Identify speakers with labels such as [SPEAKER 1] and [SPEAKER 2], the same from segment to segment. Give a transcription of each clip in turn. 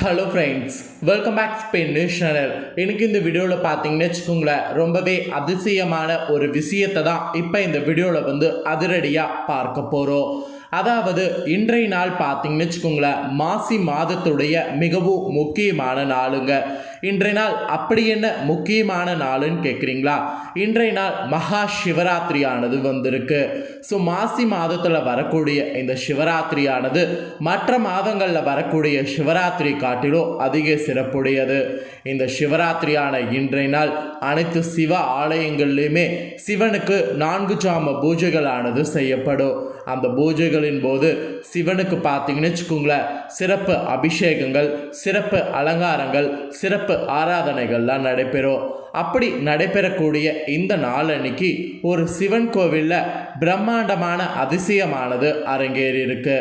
[SPEAKER 1] Hello friends welcome back Spain news channel எனக்கு இந்த வீடியோவில் பார்த்தீங்கன்னு வச்சுக்கோங்களேன் ரொம்பவே அதிசயமான ஒரு விஷயத்தை தான் இப்போ இந்த வீடியோவில் வந்து அதிரடியாக பார்க்க போகிறோம் அதாவது இன்றைய நாள் பார்த்தீங்கன்னு வச்சுக்கோங்களேன் மாசி மாதத்துடைய மிகவும் முக்கியமான நாளுங்க. இன்றைய நாள் அப்படி என்ன முக்கியமான நாளுன்னு கேட்குறீங்களா இன்றைய நாள் மகா சிவராத்திரியானது வந்திருக்கு. ஸோ மாசி மாதத்தில் வரக்கூடிய இந்த சிவராத்திரியானது மற்ற மாதங்களில் வரக்கூடிய சிவராத்திரி காட்டிலும் அதிக சிறப்புடையது. இந்த சிவராத்திரியான இன்றைய நாள் அனைத்து சிவ ஆலயங்கள்லையுமே சிவனுக்கு நான்கு ஜாம பூஜைகளானது செய்யப்படும். அந்த பூஜைகளின் போது சிவனுக்கு பார்த்தீங்கன்னு வச்சுக்கோங்களேன் சிறப்பு அபிஷேகங்கள் சிறப்பு அலங்காரங்கள் சிறப்பு ஆராதனைகள்லாம் நடைபெறும். அப்படி நடைபெறக்கூடிய இந்த நாளன்னைக்கு ஒரு சிவன் கோவிலில் பிரம்மாண்டமான அதிசயமானது அரங்கேறி இருக்கு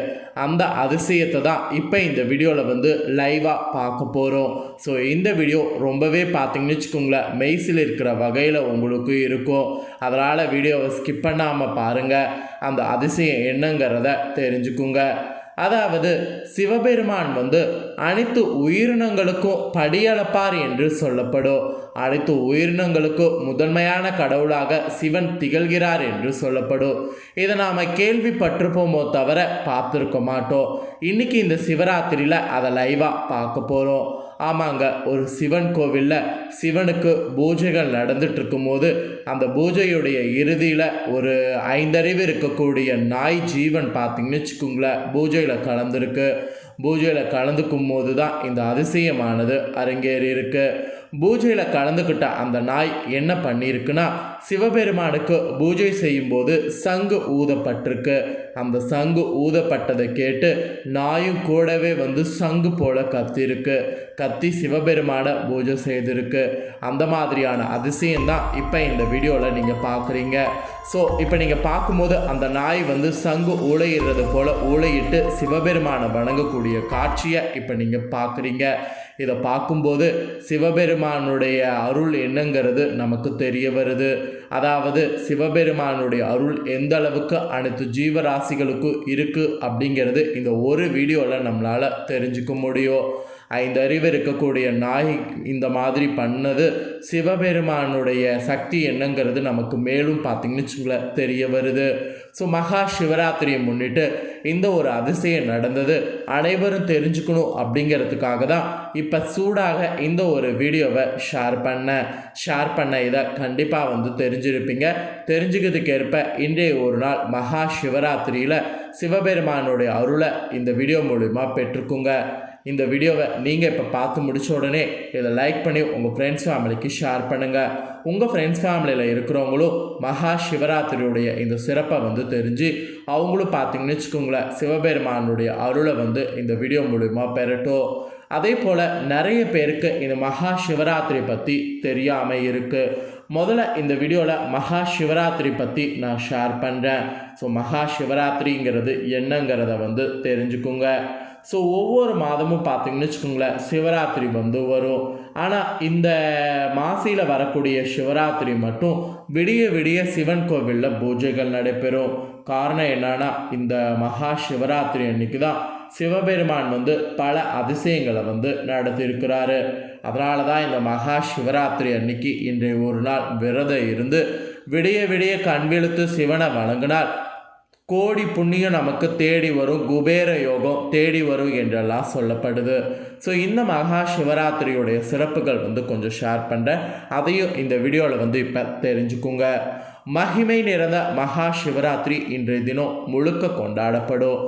[SPEAKER 1] அந்த அதிசயத்தை தான் இப்போ இந்த வீடியோவில் வந்து லைவாக பார்க்க போகிறோம் ஸோ இந்த வீடியோ ரொம்பவே பார்த்தீங்கன்னு வச்சுக்கோங்களேன் மெய்சில் இருக்கிற வகையில் உங்களுக்கு இருக்கும். அதனால் வீடியோவை ஸ்கிப் பண்ணாமல் பாருங்கள் அந்த அதிசயம் என்னங்கிறத தெரிஞ்சுக்குங்க. அதாவது சிவபெருமான் வந்து அனைத்து உயிரினங்களுக்கும் படியளப்பார் என்று சொல்லப்படும். அனைத்து உயிரினங்களுக்கும் முதன்மையான கடவுளாக சிவன் திகழ்கிறார் என்று சொல்லப்படும். இதை நாம் கேள்விப்பட்டிருப்போமோ தவிர பார்த்துருக்க மாட்டோம். இன்னைக்கு இந்த சிவராத்திரியில் அதை லைவாக பார்க்க போகிறோம் ஆமாங்க ஒரு சிவன் கோவிலில் சிவனுக்கு பூஜைகள் நடந்துட்டு இருக்கும்போது அந்த பூஜையுடைய இறுதியில் ஒரு ஐந்தறிவு இருக்கக்கூடிய நாய் ஜீவன் பார்த்தீங்கன்னு வச்சுக்கோங்களேன் பூஜையில் கலந்துருக்கு. பூஜையில் கலந்துக்கும் போது தான் இந்த அதிசயமானது அரங்கேறி இருக்கு பூஜையில் கலந்துக்கிட்ட அந்த நாய் என்ன பண்ணியிருக்குன்னா சிவபெருமானுக்கு பூஜை செய்யும்போது சங்கு ஊதப்பட்டிருக்கு. அந்த சங்கு ஊதப்பட்டதை கேட்டு நாயும் கூடவே வந்து சங்கு போல கத்திருக்கு. கத்தி சிவபெருமானை பூஜை செய்திருக்கு. அந்த மாதிரியான அதிசயம் தான் இப்போ இந்த வீடியோவில் நீங்கள் பார்க்குறீங்க ஸோ இப்போ நீங்கள் பார்க்கும்போது அந்த நாய் வந்து சங்கு ஊழையிடுறது போல் ஊழையிட்டு சிவபெருமானை வணங்கக்கூடிய காட்சியை இப்போ நீங்கள் பார்க்குறீங்க இதை பார்க்கும்போது சிவபெருமானுடைய அருள் என்னங்கிறது நமக்கு தெரிய வருது. அதாவது சிவபெருமானுடைய அருள் எந்த அளவுக்கு அனைத்து ஜீவராசிகளுக்கும் இருக்குது அப்படிங்கிறது இந்த ஒரு வீடியோவில் நம்மளால் தெரிஞ்சுக்க முடியும். ஐந்து அறிவு இருக்கக்கூடிய நாய் இந்த மாதிரி பண்ணது சிவபெருமானுடைய சக்தி என்னங்கிறது நமக்கு மேலும் பார்த்திங்கன்னு வச்சுங்களேன் தெரிய வருது. ஸோ மகா சிவராத்திரியை முன்னிட்டு இந்த ஒரு அதிசயம் நடந்தது. அனைவரும் தெரிஞ்சுக்கணும் அப்படிங்கிறதுக்காக தான் இப்போ சூடாக இந்த ஒரு வீடியோவை ஷேர் பண்ண ஷேர் பண்ண இதை கண்டிப்பாக வந்து தெரிஞ்சிருப்பீங்க. தெரிஞ்சுக்கிறதுக்கு ஏற்ப இன்றைய ஒரு நாள் மகா சிவராத்திரியில் சிவபெருமானுடைய அருளை இந்த வீடியோ மூலிமா பெற்றுக்குங்க. இந்த வீடியோவை நீங்கள் இப்போ பார்த்து முடித்த உடனே இதை லைக் பண்ணி உங்கள் ஃப்ரெண்ட்ஸ் ஃபேமிலிக்கு ஷேர் பண்ணுங்கள் உங்கள் ஃப்ரெண்ட்ஸ் ஃபேமிலியில் இருக்கிறவங்களும் மகா சிவராத்திரியுடைய இந்த சிறப்பை வந்து தெரிஞ்சு அவங்களும் பார்த்தீங்கன்னு வச்சுக்கோங்களேன் சிவபெருமானுடைய அருளை வந்து இந்த வீடியோ மூலிமா பெறட்டும். அதே போல் நிறைய பேருக்கு இந்த மகா சிவராத்திரி பற்றி தெரியாமல் இருக்குது முதல்ல இந்த வீடியோவில் மகா சிவராத்திரி பற்றி நான் ஷேர் பண்ணுறேன் ஸோ மகா சிவராத்திரிங்கிறது என்னங்கிறத வந்து தெரிஞ்சுக்குங்க. ஸோ ஒவ்வொரு மாதமும் பார்த்தீங்கன்னு வச்சுக்கோங்களேன் சிவராத்திரி வந்து வரும். ஆனால் இந்த மாசியில் வரக்கூடிய சிவராத்திரி மட்டும் விடிய விடிய சிவன் கோவிலில் பூஜைகள் நடைபெறும். காரணம் என்னன்னா இந்த மகா சிவராத்திரி அன்னைக்கு தான் சிவபெருமான் வந்து பல அதிசயங்களை வந்து நடத்தியிருக்கிறாரு. அதனால தான் இந்த மகா சிவராத்திரி அன்னைக்கு இன்றைய ஒரு நாள் விரதம் இருந்து விடிய விடிய கண்விழுத்து சிவனை வணங்கினால் கோடி புண்ணியம் நமக்கு தேடி வரும் குபேர யோகம் தேடி வரும் என்றெல்லாம் சொல்லப்படுது. ஸோ இந்த மகா சிவராத்திரியுடைய சிறப்புகள் வந்து கொஞ்சம் ஷேர் பண்ணுறேன் அதையும் இந்த வீடியோவில் வந்து இப்போ தெரிஞ்சுக்குங்க. மகிமை நிறைந்த மகா சிவராத்திரி இன்றைய தினம் முழுக்க கொண்டாடப்படும்.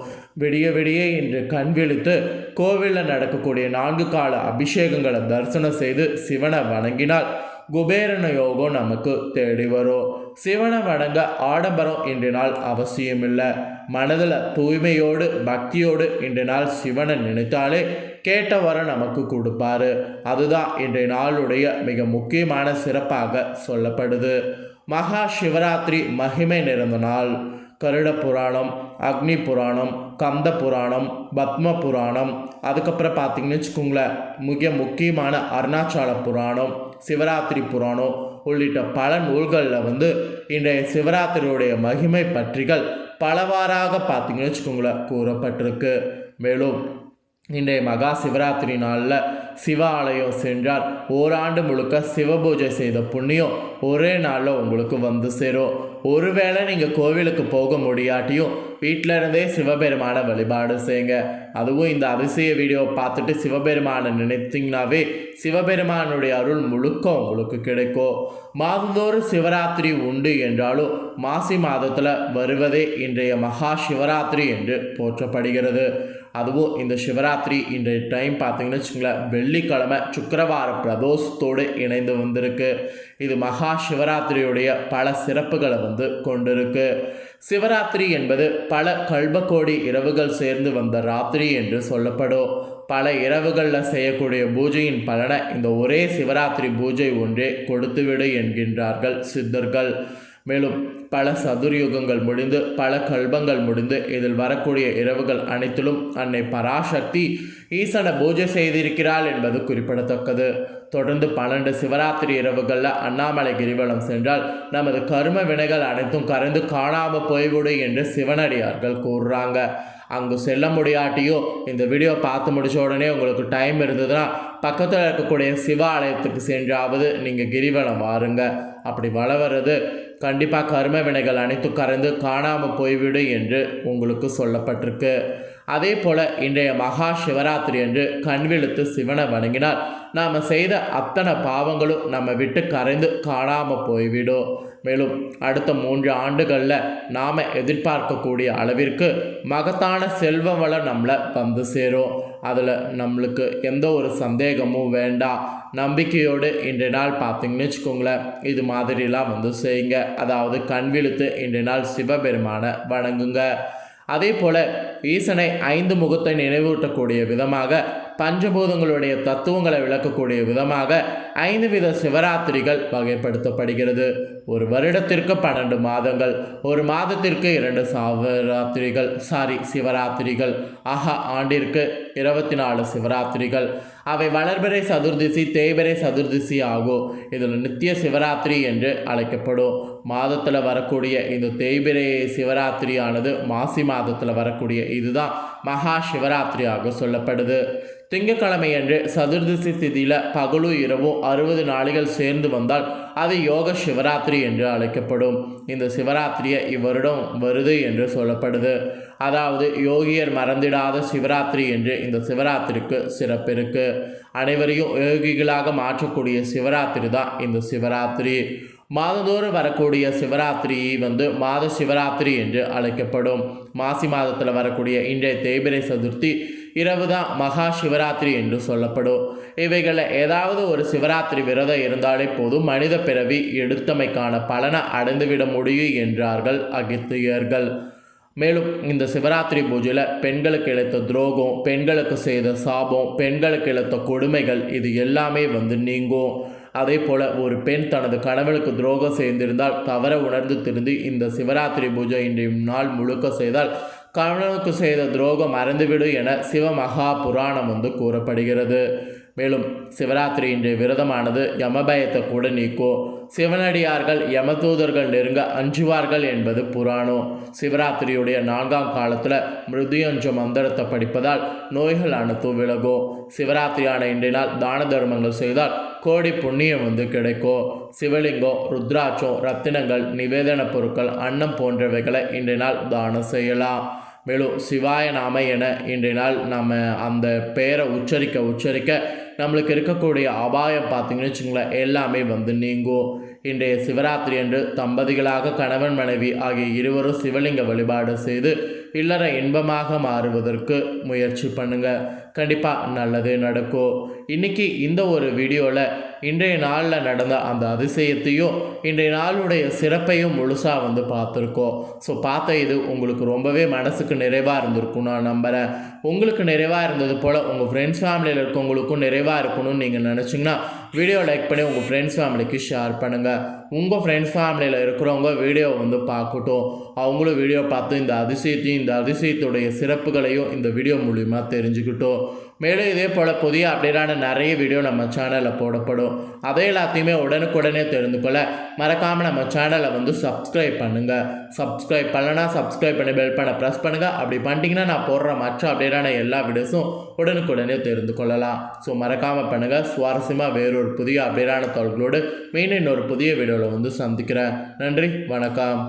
[SPEAKER 1] விடிய விடிய இன்று கண் விழித்து கோவிலில் நடக்கக்கூடிய நான்கு கால அபிஷேகங்களை தரிசனம் செய்து சிவனை வணங்கினால் குபேரன யோகம் நமக்கு தேடி வரும். சிவனை வணங்க ஆடம்பரம் இன்று நாள் அவசியமில்லை. மனதில் தூய்மையோடு பக்தியோடு இன்று நாள் சிவனை நினைத்தாலே கேட்டவரை நமக்கு கொடுப்பாரு. அதுதான் இன்றைய நாளுடைய மிக முக்கியமான சிறப்பாக சொல்லப்படுது. மகா சிவராத்திரி மகிமை நிறைந்த நாள். கருட புராணம் அக்னி புராணம் கந்த புராணம் பத்ம புராணம். அதுக்கப்புறம் பார்த்தீங்கன்னு வச்சுக்கோங்களேன் மிக முக்கியமான அருணாச்சல புராணம் சிவராத்திரி புராணம் உள்ளிட்ட பல நூல்களில் வந்து இன்றைய சிவராத்திரியுடைய மகிமை பற்றிகள் பலவாறாக பார்த்தீங்கன்னு வச்சுக்கோங்களேன் கூறப்பட்டிருக்கு. மேலும் இன்றைய மகா சிவராத்திரி நாளில் சிவ ஆலயம் சென்றால் ஓராண்டு முழுக்க சிவபூஜை செய்த புண்ணியம் ஒரே நாளில் உங்களுக்கு வந்து சேரும். ஒருவேளை நீங்கள் கோவிலுக்கு போக முடியாட்டியும் வீட்டில் இருந்தே சிவபெருமான வழிபாடு செய்யுங்க. அதுவும் இந்த அதிசய வீடியோ பார்த்துட்டு சிவபெருமானை நினைத்தீங்கன்னாவே சிவபெருமானுடைய அருள் முழுக்க உங்களுக்கு கிடைக்கும். மாதந்தோறும் சிவராத்திரி உண்டு என்றாலும் மாசி மாதத்தில் வருவதே இன்றைய மகா சிவராத்திரி என்று போற்றப்படுகிறது. அதுவும் இந்த சிவராத்திரி இன்றைய டைம் பார்த்தீங்கன்னு வச்சுங்களேன் வெள்ளிக்கிழமை சுக்கரவார பிரதோஷத்தோடு இணைந்து வந்திருக்கு. இது மகா சிவராத்திரியுடைய பல சிறப்புகளை வந்து கொண்டிருக்கு. சிவராத்திரி என்பது பல கல்பக்கோடி இரவுகள் சேர்ந்து வந்த ராத்திரி என்று சொல்லப்படும். பல இரவுகளில் செய்யக்கூடிய பூஜையின் பலனை இந்த ஒரே சிவராத்திரி பூஜை ஒன்றே கொடுத்துவிடு என்கின்றார்கள் சித்தர்கள். மேலும் பல சதுர்யுகங்கள் முடிந்து பல கல்பங்கள் முடிந்து இதில் வரக்கூடிய இரவுகள் அனைத்திலும் அன்னை பராசக்தி ஈசனை பூஜை செய்திருக்கிறாள் என்பது குறிப்பிடத்தக்கது. தொடர்ந்து பன்னெண்டு சிவராத்திரி இரவுகளில் அண்ணாமலை கிரிவலம் சென்றால் நமது கரும வினைகள் அனைத்தும் கரைந்து காணாமல் போய்விடும் என்று சிவனடியார்கள் கூறுறாங்க. அங்கு செல்ல முடியாட்டியோ இந்த வீடியோ பார்த்து முடிச்ச உடனே உங்களுக்கு டைம் இருந்ததுன்னா பக்கத்தில் இருக்கக்கூடிய சிவ ஆலயத்துக்கு சென்றாவது நீங்கள் கிரிவலம் வாருங்க. அப்படி வளவறது கண்டிப்பாக கரும வினைகள் அனைத்தும் கரைந்து காணாமல் போய்விடும் என்று உங்களுக்கு சொல்லப்பட்டிருக்கு. அதே போல் இன்றைய மகா சிவராத்திரி என்று கண்விழுத்து சிவனை வணங்கினால் நாம் செய்த அத்தனை பாவங்களும் நம்ம விட்டு கரைந்து காணாமல் போய்விடும். மேலும் அடுத்த மூன்று ஆண்டுகளில் நாம் எதிர்பார்க்கக்கூடிய அளவிற்கு மகத்தான செல்வ வளம் நம்மளை வந்து சேரும். அதில் நம்மளுக்கு எந்த ஒரு சந்தேகமும் வேண்டாம். நம்பிக்கையோடு இன்றைய நாள் பார்த்தீங்கன்னு வச்சுக்கோங்களேன் இது மாதிரிலாம் வந்து செய்யுங்க. அதாவது கண் விழுத்து இன்றைய நாள் சிவபெருமானை வணங்குங்க. அதே போல் ஈசனை ஐந்து முகத்தை நினைவூட்டக்கூடிய விதமாக பஞ்சபூதங்களுடைய தத்துவங்களை விளக்கக்கூடிய விதமாக ஐந்து வித சிவராத்திரிகள் வகைப்படுத்தப்படுகிறது. ஒரு வருடத்திற்கு பன்னெண்டு மாதங்கள் ஒரு மாதத்திற்கு இரண்டு சிவராத்திரிகள் சாரி சிவராத்திரிகள். ஆஹா ஆண்டிற்கு இருபத்தி நாலு சிவராத்திரிகள். அவை வளர்பிறை சதுர்திசி தேய்பிறை சதுர்திசி ஆகும் இதில் நித்திய சிவராத்திரி என்று அழைக்கப்படும். மாதத்தில் வரக்கூடிய இந்த தேய்பிறை சிவராத்திரியானது மாசி மாதத்தில் வரக்கூடிய இதுதான். மகா சிவராத்திரியாக சொல்லப்படுது. திங்கக்கிழமை அன்று சதுர்தசி திதியில் பகலும் இரவும் அறுபது நாளிகள் சேர்ந்து வந்தால் அது யோக சிவராத்திரி என்று அழைக்கப்படும். இந்த சிவராத்திரியை இவ்வருடம் வருது என்று சொல்லப்படுது. அதாவது யோகியர் மறந்திடாத சிவராத்திரி என்று இந்த சிவராத்திரிக்கு சிறப்பிருக்கு அனைவரையும் யோகிகளாக மாற்றக்கூடிய சிவராத்திரி தான் இந்த சிவராத்திரி. மாதந்தோறும் வரக்கூடிய சிவராத்திரி வந்து மாத சிவராத்திரி என்று அழைக்கப்படும். மாசி மாதத்தில் வரக்கூடிய இன்றைய தேய்பிரை சதுர்த்தி இரவு தான் மகா சிவராத்திரி என்று சொல்லப்படும். இவைகளில் ஏதாவது ஒரு சிவராத்திரி விரதம் இருந்தாலே போதும் மனித பிறவி எடுத்தமைக்கான பலனை அடைந்துவிட முடியும் என்றார்கள் அகித்தியர்கள். மேலும் இந்த சிவராத்திரி பூஜையில் பெண்களுக்கு இழைத்த துரோகம் பெண்களுக்கு செய்த சாபம் பெண்களுக்கு இழைத்த கொடுமைகள் இது எல்லாமே வந்து நீங்கும். அதே போல் ஒரு பெண் தனது கணவனுக்கு துரோகம் செய்திருந்தால் தவற உணர்ந்து திருந்தி இந்த சிவராத்திரி பூஜை இன்றைய நாள் முழுக்க செய்தால் கணவனுக்கு செய்த துரோகம் மறந்துவிடு என சிவமகா புராணம் வந்து கூறப்படுகிறது. மேலும் சிவராத்திரி இன்றைய விரதமானது யமபயத்தை கூட நீக்கும் சிவனடியார்கள் யமதூதர்கள் நெருங்க அஞ்சுவார்கள் என்பது புராணம். சிவராத்திரியுடைய நான்காம் காலத்தில் மிருதியஞ்ச மந்திரத்தை படிப்பதால் நோய்கள் அனைத்தும் விலகும். சிவராத்திரியான இன்றைய நாள் தான தர்மங்கள் செய்தால் கோடி புண்ணியம் வந்து கிடைக்கும் சிவலிங்கம் ருத்ராட்சம் ரத்தினங்கள் நிவேதன பொருட்கள் அன்னம் போன்றவைகளை இன்றைய நாள் தானம் செய்யலாம். மேலும் சிவாய நாம என இன்றைய நாள் நம்ம அந்த பெயரை உச்சரிக்க உச்சரிக்க நம்மளுக்கு இருக்கக்கூடிய அபாயம் பார்த்தீங்கன்னு வச்சுங்களேன் எல்லாமே வந்து நீங்கும். இன்றைய சிவராத்திரி அன்று தம்பதிகளாக கணவன் மனைவி ஆகிய இருவரும் சிவலிங்க வழிபாடு செய்து இல்லற இன்பமாக மாறுவதற்கு முயற்சி பண்ணுங்கள் கண்டிப்பாக நல்லதே நடக்கும். இன்றைக்கி இந்த ஒரு வீடியோவில் இன்றைய நாளில் நடந்த அந்த அதிசயத்தையும் இன்றைய நாளுடைய சிறப்பையும் முழுசாக வந்து பார்த்துருக்கோம். ஸோ பார்த்த இது உங்களுக்கு ரொம்பவே மனசுக்கு நிறைவாக இருந்திருக்கும் நான் நம்புகிறேன் உங்களுக்கு நிறைவாக இருந்தது போல் உங்கள் ஃப்ரெண்ட்ஸ் ஃபேமிலியில் இருக்கவங்களுக்கும் நிறைவாக இருக்கணும்னு நீங்கள் நினச்சிங்கன்னா வீடியோ லைக் பண்ணி உங்கள் ஃப்ரெண்ட்ஸ் ஃபேமிலிக்கு ஷேர் பண்ணுங்கள் உங்கள் ஃப்ரெண்ட்ஸ் ஃபேமிலியில் இருக்கிறவங்க வீடியோ வந்து பார்க்கட்டும். அவங்களும் வீடியோ பார்த்து இந்த அதிசயத்தையும் இந்த அதிசயத்துடைய சிறப்புகளையும் இந்த வீடியோ மூலிமா தெரிஞ்சுக்கிட்டோம். மேலும் இதே போல் புதிய அப்டேட்டான நிறைய வீடியோ நம்ம சேனலில் போடப்படும். அதை எல்லாத்தையுமே உடனுக்குடனே தெரிந்து கொள்ள மறக்காமல் நம்ம சேனலை வந்து சப்ஸ்கிரைப் பண்ணுங்கள் சப்ஸ்கிரைப் பண்ணலனா சப்ஸ்கிரைப் பண்ணி பெல் பண்ண ப்ரெஸ் பண்ணுங்கள் அப்படி பண்ணிட்டீங்கன்னா நான் போடுற மற்ற அப்டேட்டான எல்லா வீடியோஸும் உடனுக்குடனே தெரிந்து கொள்ளலாம். ஸோ மறக்காமல் பண்ணுங்கள் சுவாரஸ்யமாக வேறொரு புதிய அப்டேட்டான தகவல்களோடு மீண்டும் இன்னொரு புதிய வீடியோவில் வந்து சந்திக்கிறேன். நன்றி வணக்கம்.